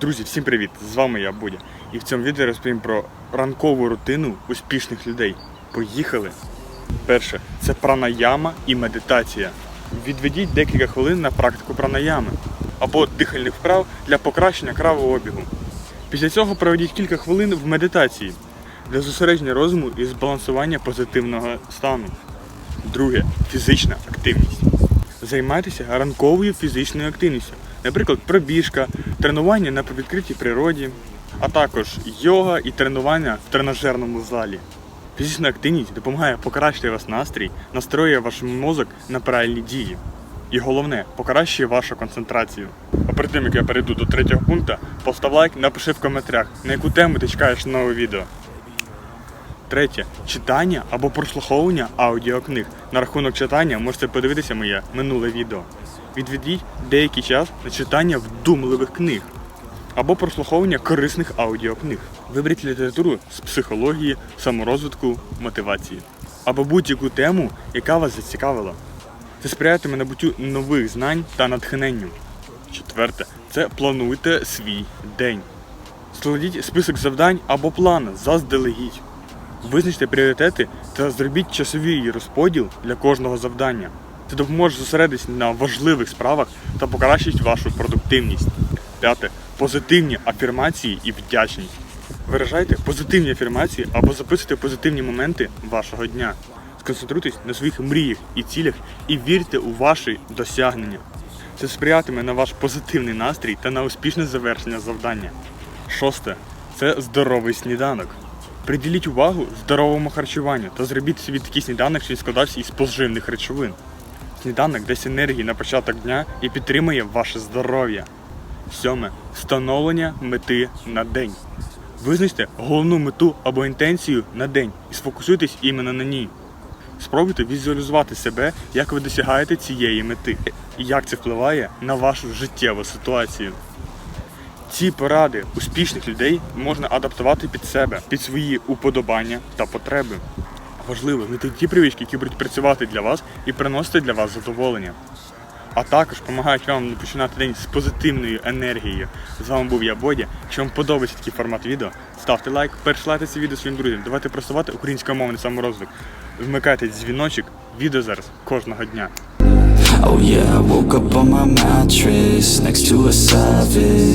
Друзі, всім привіт! З вами я Будя. І в цьому відео розповім про ранкову рутину успішних людей. Поїхали! Перше це пранаяма і медитація. Відведіть декілька хвилин на практику пранаями або дихальних вправ для покращення кровообігу. Після цього проведіть кілька хвилин в медитації для зосередження розуму і збалансування позитивного стану. Друге фізична активність. Займайтеся ранковою фізичною активністю, наприклад, пробіжка, тренування на відкритій природі, а також йога і тренування в тренажерному залі. Фізична активність допомагає покращити ваш настрій, настроює ваш мозок на правильні дії. І головне, покращує вашу концентрацію. А перед тим як я перейду до третього пункту, постав лайк, напиши в коментарях, на яку тему ти чекаєш нове відео. Третє читання або прослуховування аудіокниг. На рахунок читання можете подивитися моє минуле відео. Відведіть деякий час на читання вдумливих книг або прослуховування корисних аудіокниг. Виберіть літературу з психології, саморозвитку, мотивації або будь-яку тему, яка вас зацікавила. Це сприятиме набуттю нових знань та натхненню. Четверте це плануйте свій день. Складіть список завдань або план заздалегідь. Визначте пріоритети та зробіть часовий розподіл для кожного завдання. Це допоможе зосередитись на важливих справах та покращить вашу продуктивність. П'яте. Позитивні афірмації і вдячність. Виражайте позитивні афірмації або записуйте позитивні моменти вашого дня. Сконцентруйтесь на своїх мріях і цілях і вірте у ваші досягнення. Це сприятиме на ваш позитивний настрій та на успішне завершення завдання. Шосте це здоровий сніданок. Приділіть увагу здоровому харчуванню та зробіть собі такий сніданок, що складався із поживних речовин. Сніданок дасть енергії на початок дня і підтримує ваше здоров'я. Сьоме встановлення мети на день. Визначте головну мету або інтенцію на день і сфокусуйтесь іменно на ній. Спробуйте візуалізувати себе, як ви досягаєте цієї мети, і як це впливає на вашу життєву ситуацію. Ці поради успішних людей можна адаптувати під себе, під свої уподобання та потреби. Важливо знайти ті привички, які будуть працювати для вас і приносити для вас задоволення. А також допомагають вам починати день з позитивною енергією. З вами був я Бодя. Якщо вам подобається такий формат відео, ставте лайк, пересилайте це відео своїм друзям. Давайте просувати українськомовний саморозвиток. Вмикайте дзвіночок, відео зараз кожного дня. Oh yeah, I woke up on my mattress next to a savage.